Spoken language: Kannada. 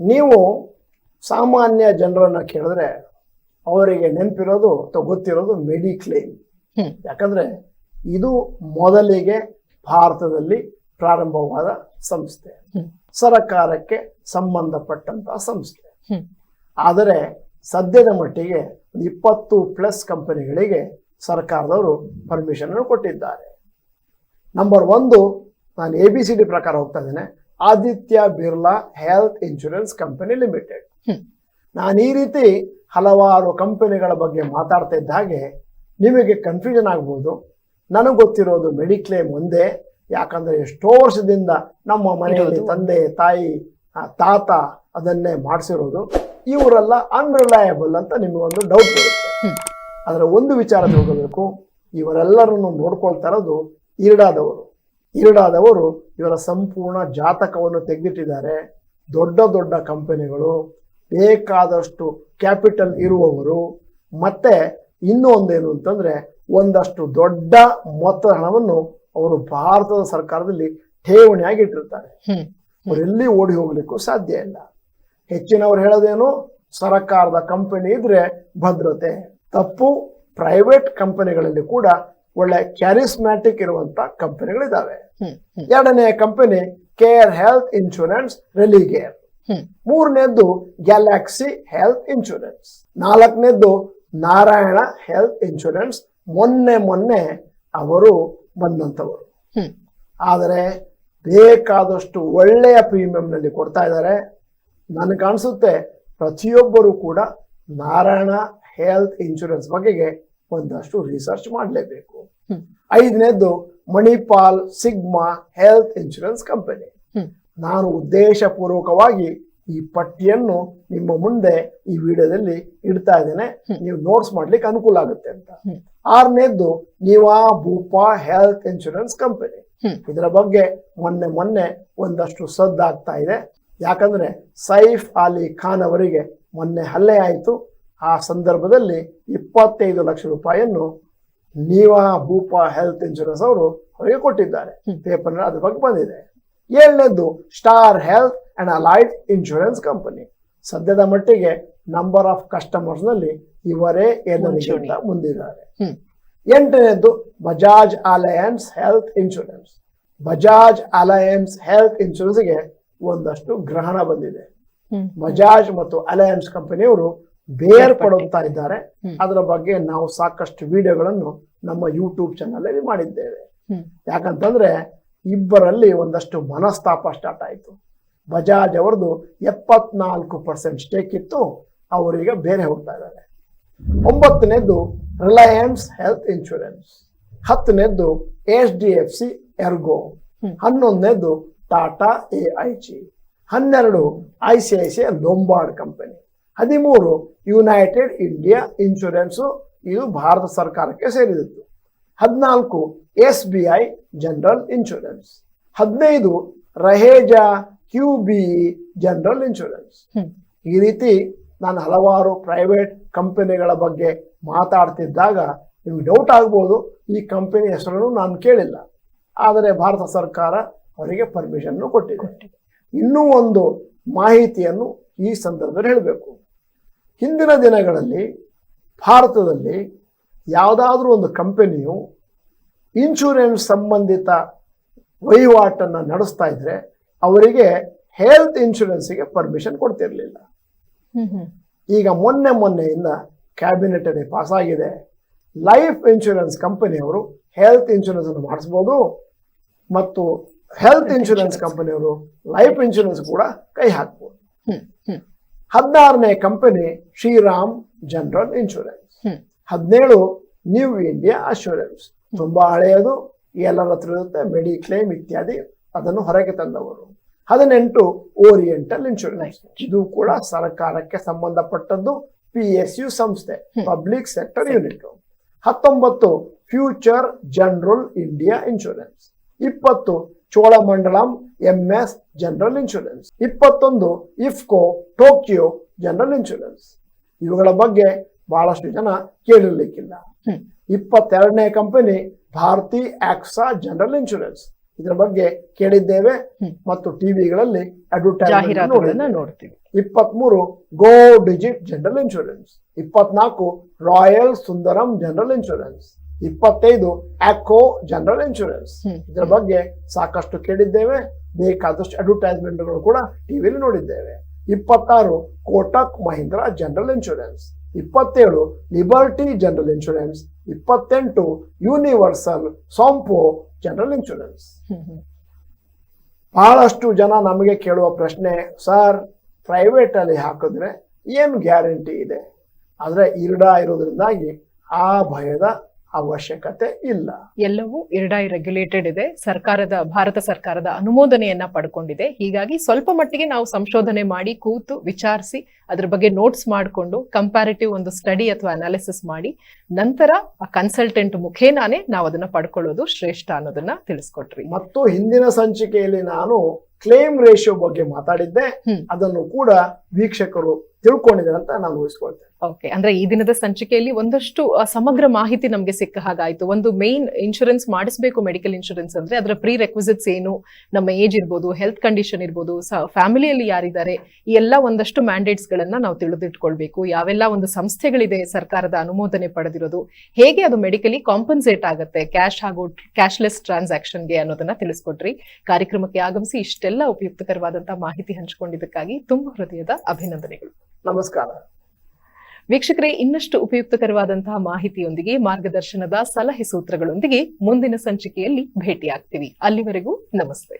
ನೀವು ಸಾಮಾನ್ಯ ಜನರನ್ನ ಕೇಳಿದ್ರೆ ಅವರಿಗೆ ನೆನಪಿರೋದು ಅಥವಾ ಗೊತ್ತಿರೋದು ಮೆಡಿಕ್ಲೇಮ್. ಯಾಕಂದ್ರೆ ಇದು ಮೊದಲಿಗೆ ಭಾರತದಲ್ಲಿ ಪ್ರಾರಂಭವಾದ ಸಂಸ್ಥೆ. ಸರಕಾರಕ್ಕೆ ಸಂಬಂಧಪಟ್ಟಂತಹ ಸಂಸ್ಥೆ. ಆದರೆ ಸದ್ಯದ ಮಟ್ಟಿಗೆ ಒಂದು ಇಪ್ಪತ್ತು ಪ್ಲಸ್ ಕಂಪನಿಗಳಿಗೆ ಸರ್ಕಾರದವರು ಪರ್ಮಿಷನ್ ಕೊಟ್ಟಿದ್ದಾರೆ. ನಂಬರ್ ಒಂದು ನಾನು ಎ ಬಿ ಸಿ ಡಿ ಪ್ರಕಾರ ಹೋಗ್ತಾ ಇದ್ದೇನೆ. Aditya Birla health insurance company limited. ನಾನು ಈ ರೀತಿ ಹಲವಾರು ಕಂಪನಿಗಳ ಬಗ್ಗೆ ಮಾತಾಡ್ತಾ ಇದ್ದ ಹಾಗೆ ನಿಮಗೆ ಕನ್ಫ್ಯೂಷನ್ ಆಗ್ಬೋದು. ನನಗೆ ಗೊತ್ತಿರೋದು ಮೆಡಿಕ್ಲೇಮ್ ಒಂದೇ. ಯಾಕಂದ್ರೆ ಎಷ್ಟೋ ವರ್ಷದಿಂದ ನಮ್ಮ ಮನೆಯಲ್ಲಿ ತಂದೆ ತಾಯಿ ತಾತ ಅದನ್ನೇ ಮಾಡಿಸಿರೋದು. ಇವರೆಲ್ಲ ಅನ್ರಿಲಯಬಲ್ ಅಂತ ನಿಮಗೊಂದು ಡೌಟ್ ಬರುತ್ತೆ. ಅದರ ಒಂದು ವಿಚಾರ ತಿಳ್ಕೋಬೇಕು ಇವರೆಲ್ಲರನ್ನು ನೋಡ್ಕೊಳ್ತಾ ಇರೋದು ಇರಡಾದವರು ಇರಡಾದವರು ಇವರ ಸಂಪೂರ್ಣ ಜಾತಕವನ್ನು ತೆಗೆದಿಟ್ಟಿದ್ದಾರೆ. ದೊಡ್ಡ ದೊಡ್ಡ ಕಂಪನಿಗಳು ಬೇಕಾದಷ್ಟು ಕ್ಯಾಪಿಟಲ್ ಇರುವವರು ಮತ್ತೆ ಇನ್ನೂ ಒಂದೇನು ಅಂತಂದ್ರೆ ಒಂದಷ್ಟು ದೊಡ್ಡ ಮೊತ್ತ ಹಣವನ್ನು ಅವರು ಭಾರತದ ಸರ್ಕಾರದಲ್ಲಿ ಠೇವಣಿಯಾಗಿ ಇಟ್ಟಿರ್ತಾರೆ. ಅವರೆಲ್ಲಿ ಓಡಿ ಹೋಗ್ಲಿಕ್ಕೂ ಸಾಧ್ಯ ಇಲ್ಲ. ಹೆಚ್ಚಿನವ್ರು ಹೇಳೋದೇನು ಸರ್ಕಾರದ ಕಂಪನಿ ಇದ್ರೆ ಭದ್ರತೆ ತಪ್ಪು ಪ್ರೈವೇಟ್ ಕಂಪನಿಗಳಲ್ಲಿ ಕೂಡ ಒಳ್ಳೆ ಕ್ಯಾರಿಸ್ಮ್ಯಾಟಿಕ್ ಇರುವಂತ ಕಂಪನಿಗಳಿದಾವೆ. ಹ್ಮ್ ಎರಡನೇ company Care health insurance Religare ಮೂರನೇದ್ದು galaxy health insurance ನಾಲ್ಕನೇದ್ದು ನಾರಾಯಣ ಹೆಲ್ತ್ ಇನ್ಶೂರೆನ್ಸ್ ಮೊನ್ನೆ ಮೊನ್ನೆ ಅವರು ಬಂದಂಥವರು. ಆದರೆ ಬೇಕಾದಷ್ಟು ಒಳ್ಳೆಯ ಪ್ರೀಮಿಯಂನಲ್ಲಿ ಕೊಡ್ತಾ ಇದ್ದಾರೆ. ನನಗೆ ಕಾಣಿಸುತ್ತೆ ಪ್ರತಿಯೊಬ್ಬರು ಕೂಡ ನಾರಾಯಣ ಹೆಲ್ತ್ ಇನ್ಶೂರೆನ್ಸ್ ಬಗೆಗೆ ಒಂದಷ್ಟು ರಿಸರ್ಚ್ ಮಾಡಲೇಬೇಕು. ಐದನೇದ್ದು Manipal Cigna health insurance company. ನಾನು ಉದ್ದೇಶಪೂರ್ವಕವಾಗಿ ಈ ಪಟ್ಟಿಯನ್ನು ನಿಮ್ಮ ಮುಂದೆ ಈ ವಿಡಿಯೋದಲ್ಲಿ ಇಡ್ತಾ ಇದ್ದೇನೆ ನೀವು ನೋಟ್ಸ್ ಮಾಡ್ಲಿಕ್ಕೆ ಅನುಕೂಲ ಆಗುತ್ತೆ ಅಂತ. ಆರನೇದ್ದು Niva Bupa health insurance company. ಇದರ ಬಗ್ಗೆ ಮೊನ್ನೆ ಮೊನ್ನೆ ಒಂದಷ್ಟು ಸದ್ದಾಗ್ತಾ ಇದೆ ಯಾಕಂದ್ರೆ ಸೈಫ್ ಅಲಿ ಖಾನ್ ಅವರಿಗೆ ಮೊನ್ನೆ ಹಲ್ಲೆ ಆಯಿತು ಆ ಸಂದರ್ಭದಲ್ಲಿ ಇಪ್ಪತ್ತೈದು ಲಕ್ಷ ರೂಪಾಯಿಯನ್ನು ನೀವಾ ಭೂಪಾ ಹೆಲ್ತ್ ಇನ್ಶೂರೆನ್ಸ್ ಅವರು ಅವರಿಗೆ ಕೊಟ್ಟಿದ್ದಾರೆ. ಪೇಪರ್ ಅದ್ರ ಬಗ್ಗೆ ಬಂದಿದೆ. ಏಳನೇದು star health and allied insurance company. ಸದ್ಯದ ಮಟ್ಟಿಗೆ ನಂಬರ್ ಆಫ್ ಕಸ್ಟಮರ್ಸ್ನಲ್ಲಿ ಇವರೇ ಮುಂದಿದ್ದಾರೆ. ಎಂಟನೇದು Bajaj Allianz health insurance. Bajaj Allianz health ಇನ್ಶೂರೆನ್ಸ್ಗೆ ಒಂದಷ್ಟು ಗ್ರಹಣ ಬಂದಿದೆ. ಬಜಾಜ್ ಮತ್ತು ಅಲಯನ್ಸ್ ಕಂಪನಿಯವರು ಬೇರ್ಪಡುತ್ತಾ ಇದ್ದಾರೆ. ಹ್ಮ್. ಅದರ ಬಗ್ಗೆ ನಾವು ಸಾಕಷ್ಟು ವಿಡಿಯೋಗಳನ್ನು ನಮ್ಮ ಯೂಟ್ಯೂಬ್ ಚಾನಲ್ ಅಲ್ಲಿ ಮಾಡಿದ್ದೇವೆ. ಯಾಕಂತಂದ್ರೆ ಇಬ್ಬರಲ್ಲಿ ಒಂದಷ್ಟು ಮನಸ್ತಾಪ ಸ್ಟಾರ್ಟ್ ಆಯಿತು. ಬಜಾಜ್ ಅವರದು ಎಪ್ಪತ್ನಾಲ್ಕು ಪರ್ಸೆಂಟ್ ಸ್ಟೇಕ್ ಇತ್ತು. ಅವರೀಗ ಬೇರೆ ಹೋಗ್ತಾ ಇದ್ದಾರೆ. ಒಂಬತ್ತನೇದ್ದು Reliance health insurance ಹತ್ತನೇದ್ದು H D F C Ergo. ಹನ್ನೊಂದನೇದ್ದು Tata A I G ಹನ್ನೆರಡು I C I C I Lombard company ಹದಿಮೂರು ಯುನೈಟೆಡ್ ಇಂಡಿಯಾ ಇನ್ಶೂರೆನ್ಸು ಇದು ಭಾರತ ಸರ್ಕಾರಕ್ಕೆ ಸೇರಿದಿತ್ತು ಹದಿನಾಲ್ಕು S B I general insurance ಹದಿನೈದು Raheja Q B general insurance ಈ ರೀತಿ ನಾನು ಹಲವಾರು ಪ್ರೈವೇಟ್ ಕಂಪನಿಗಳ ಬಗ್ಗೆ ಮಾತಾಡ್ತಿದ್ದಾಗ ನಿಮ್ಗೆ ಡೌಟ್ ಆಗ್ಬೋದು. ಈ ಕಂಪನಿ ಹೆಸರನ್ನು ನಾನು ಕೇಳಿಲ್ಲ. ಆದರೆ ಭಾರತ ಸರ್ಕಾರ ಅವರಿಗೆ ಪರ್ಮಿಷನ್ ಕೊಟ್ಟಿದೆ. ಇನ್ನೂ ಒಂದು ಮಾಹಿತಿಯನ್ನು ಈ ಸಂದರ್ಭದಲ್ಲಿ ಹೇಳಬೇಕು. ಹಿಂದಿನ ದಿನಗಳಲ್ಲಿ ಭಾರತದಲ್ಲಿ ಯಾವುದಾದ್ರೂ ಒಂದು ಕಂಪನಿಯು ಇನ್ಶೂರೆನ್ಸ್ ಸಂಬಂಧಿತ ವಹಿವಾಟನ್ನು ನಡೆಸ್ತಾ ಇದ್ರೆ ಅವರಿಗೆ ಹೆಲ್ತ್ ಇನ್ಶೂರೆನ್ಸಿಗೆ ಪರ್ಮಿಷನ್ ಕೊಡ್ತಿರಲಿಲ್ಲ. ಈಗ ಮೊನ್ನೆ ಮೊನ್ನೆಯಿಂದ ಕ್ಯಾಬಿನೆಟ್ ಅಲ್ಲಿ ಪಾಸ್ ಆಗಿದೆ. ಲೈಫ್ ಇನ್ಶೂರೆನ್ಸ್ ಕಂಪನಿಯವರು ಹೆಲ್ತ್ ಇನ್ಶೂರೆನ್ಸ್ ಅನ್ನು ಮಾಡಿಸ್ಬೋದು ಮತ್ತು ಹೆಲ್ತ್ ಇನ್ಶೂರೆನ್ಸ್ ಕಂಪನಿಯವರು ಲೈಫ್ ಇನ್ಶೂರೆನ್ಸ್ ಕೂಡ ಕೈ ಹಾಕ್ಬೋದು. ಹದಿನಾರನೇ ಕಂಪನಿ ಶ್ರೀರಾಮ್ ಜನರಲ್ ಇನ್ಶೂರೆನ್ಸ್. ಹದಿನೇಳು ನ್ಯೂ ಇಂಡಿಯಾ ಅಶ್ಯೂರೆನ್ಸ್. ತುಂಬಾ ಹಳೆಯದು ಎಲ್ಲರ ಹತ್ರ ಇರುತ್ತೆ ಮೆಡಿಕ್ಲೇಮ್ ಇತ್ಯಾದಿ ಅದನ್ನು ಹೊರಗೆ ತಂದವರು. ಹದಿನೆಂಟು ಓರಿಯೆಂಟಲ್ ಇನ್ಶೂರೆನ್ಸ್. ಇದು ಕೂಡ ಸರ್ಕಾರಕ್ಕೆ ಸಂಬಂಧಪಟ್ಟದ್ದು ಪಿ ಎಸ್ ಯು ಸಂಸ್ಥೆ. Public sector unit. ಹತ್ತೊಂಬತ್ತು ಫ್ಯೂಚರ್ ಜನರಲ್ ಇಂಡಿಯಾ ಇನ್ಶೂರೆನ್ಸ್. ಇಪ್ಪತ್ತು ಚೋಳಮಂಡಲಂ ಎಂಎಸ್ ಜನರಲ್ ಇನ್ಶೂರೆನ್ಸ್ ಇಪ್ಪತ್ತೊಂದು ಇಫ್ಕೋ ಟೋಕಿಯೋ ಜನರಲ್ ಇನ್ಶೂರೆನ್ಸ್ ಇವುಗಳ ಬಗ್ಗೆ ಬಹಳಷ್ಟು ಜನ ಕೇಳಿರ್ಲಿಕ್ಕಿಲ್ಲ. ಇಪ್ಪತ್ತೆರಡನೇ company Bharti AXA general insurance ಇದರ ಬಗ್ಗೆ ಕೇಳಿದ್ದೇವೆ ಮತ್ತು ಟಿವಿಗಳಲ್ಲಿ ಅಡ್ವರ್ಟೈಸ್ಮೆಂಟ್ ಜಾಹೀರಾತುಗಳನ್ನ ನೋಡ್ತೀವಿ. ಇಪ್ಪತ್ಮೂರು ಗೋ ಡಿಜಿಟ್ ಜನರಲ್ ಇನ್ಶೂರೆನ್ಸ್ ಇಪ್ಪತ್ನಾಲ್ಕು ರಾಯಲ್ ಸುಂದರಂ ಜನರಲ್ ಇನ್ಶೂರೆನ್ಸ್ ಇಪ್ಪತ್ತೈದು ಆಕೋ ಜನರಲ್ ಇನ್ಶೂರೆನ್ಸ್. ಇದರ ಬಗ್ಗೆ ಸಾಕಷ್ಟು ಕೇಳಿದ್ದೇವೆ. ಬೇಕಾದಷ್ಟು ಅಡ್ವರ್ಟೈಸ್ಮೆಂಟ್ಗಳು ಕೂಡ ಟಿವಿಯಲ್ಲಿ ನೋಡಿದ್ದೇವೆ. ಇಪ್ಪತ್ತಾರು ಕೋಟಕ್ ಮಹೀಂದ್ರ ಜನರಲ್ ಇನ್ಶೂರೆನ್ಸ್ ಇಪ್ಪತ್ತೇಳು ಲಿಬರ್ಟಿ ಜನರಲ್ ಇನ್ಶೂರೆನ್ಸ್ ಇಪ್ಪತ್ತೆಂಟು ಯೂನಿವರ್ಸಲ್ ಸೋಂಪು ಜನರಲ್ ಇನ್ಶೂರೆನ್ಸ್ ಬಹಳಷ್ಟು ಜನ ನಮಗೆ ಕೇಳುವ ಪ್ರಶ್ನೆ ಸರ್ ಪ್ರೈವೇಟ್ ಅಲ್ಲಿ ಹಾಕಿದ್ರೆ ಏನು ಗ್ಯಾರಂಟಿ ಇದೆ? ಆದ್ರೆ ಇರ್ಡ ಇರೋದ್ರಿಂದಾಗಿ ಆ ಭಯದ ಅವಶ್ಯಕತೆ ಇಲ್ಲ. ಎಲ್ಲವೂ ಇರ್ಡಾಯಿ ರೆಗ್ಯುಲೇಟೆಡ್ ಇದೆ. ಸರ್ಕಾರದ ಭಾರತ ಸರ್ಕಾರದ ಅನುಮೋದನೆಯನ್ನ ಪಡ್ಕೊಂಡಿದೆ. ಹೀಗಾಗಿ ಸ್ವಲ್ಪ ಮಟ್ಟಿಗೆ ನಾವು ಸಂಶೋಧನೆ ಮಾಡಿ ಕೂತು ವಿಚಾರಿಸಿ ಅದ್ರ ಬಗ್ಗೆ ನೋಟ್ಸ್ ಮಾಡಿಕೊಂಡು ಕಂಪ್ಯಾರಿಟಿವ್ ಒಂದು ಸ್ಟಡಿ ಅಥವಾ ಅನಾಲಿಸಿಸ್ ಮಾಡಿ ನಂತರ ಆ ಕನ್ಸಲ್ಟೆಂಟ್ ಮುಖೇನಾನೇ ನಾವು ಅದನ್ನ ಪಡ್ಕೊಳ್ಳೋದು ಶ್ರೇಷ್ಠ ಅನ್ನೋದನ್ನ ತಿಳಿಸ್ಕೊಟ್ರಿ. ಮತ್ತು ಹಿಂದಿನ ಸಂಚಿಕೆಯಲ್ಲಿ ನಾನು ಕ್ಲೇಮ್ ರೇಷಿಯೋ ಬಗ್ಗೆ ಮಾತಾಡಿದ್ದೆ. ಅದನ್ನು ಕೂಡ ವೀಕ್ಷಕರು ತಿಳ್ಕೊಂಡಿದ್ದಾರೆ ಅಂತ ನಾನು ಊಹಿಸ್ಕೊಳ್ತೇನೆ. ಓಕೆ ಅಂದ್ರೆ ಈ ದಿನದ ಸಂಚಿಕೆಯಲ್ಲಿ ಒಂದಷ್ಟು ಸಮಗ್ರ ಮಾಹಿತಿ ನಮಗೆ ಸಿಕ್ಕ ಹಾಗಾಯ್ತು. ಒಂದು ಮೇನ್ ಇನ್ಶೂರೆನ್ಸ್ ಮಾಡಿಸಬೇಕು ಮೆಡಿಕಲ್ ಇನ್ಶೂರೆನ್ಸ್ ಅಂದ್ರೆ ಅದರ ಪ್ರೀ ರೆಕ್ವಿಸಿಟ್ಸ್ ಏನು ನಮ್ಮ ಏಜ್ ಇರ್ಬೋದು ಹೆಲ್ತ್ ಕಂಡೀಷನ್ ಇರ್ಬೋದು ಫ್ಯಾಮಿಲಿಯಲ್ಲಿ ಯಾರಿದ್ದಾರೆ ಈ ಎಲ್ಲ ಒಂದಷ್ಟು ಮ್ಯಾಂಡೇಟ್ಸ್ ಗಳನ್ನ ನಾವು ತಿಳಿದಿಟ್ಕೊಳ್ಬೇಕು. ಯಾವೆಲ್ಲ ಒಂದು ಸಂಸ್ಥೆಗಳಿದೆ ಸರ್ಕಾರದ ಅನುಮೋದನೆ ಪಡೆದಿರೋದು ಹೇಗೆ ಅದು ಮೆಡಿಕಲಿ ಕಾಂಪನ್ಸೇಟ್ ಆಗುತ್ತೆ ಕ್ಯಾಶ್ ಹಾಗೂ ಕ್ಯಾಶ್ಲೆಸ್ ಟ್ರಾನ್ಸಾಕ್ಷನ್ಗೆ ಅನ್ನೋದನ್ನ ತಿಳಿಸ್ಕೊಟ್ರಿ. ಕಾರ್ಯಕ್ರಮಕ್ಕೆ ಆಗಮಿಸಿ ಇಷ್ಟೆಲ್ಲ ಉಪಯುಕ್ತಕರವಾದಂತಹ ಮಾಹಿತಿ ಹಂಚಿಕೊಂಡಿದ್ದಕ್ಕಾಗಿ ತುಂಬಾ ಹೃದಯದ ಅಭಿನಂದನೆಗಳು. ನಮಸ್ಕಾರ. ವೀಕ್ಷಕರೇ ಇನ್ನಷ್ಟು ಉಪಯುಕ್ತಕರವಾದಂತಹ ಮಾಹಿತಿಯೊಂದಿಗೆ ಮಾರ್ಗದರ್ಶನದ ಸಲಹೆ ಸೂತ್ರಗಳೊಂದಿಗೆ ಮುಂದಿನ ಸಂಚಿಕೆಯಲ್ಲಿ ಭೇಟಿಯಾಗ್ತೀವಿ. ಅಲ್ಲಿವರೆಗೂ ನಮಸ್ತೆ.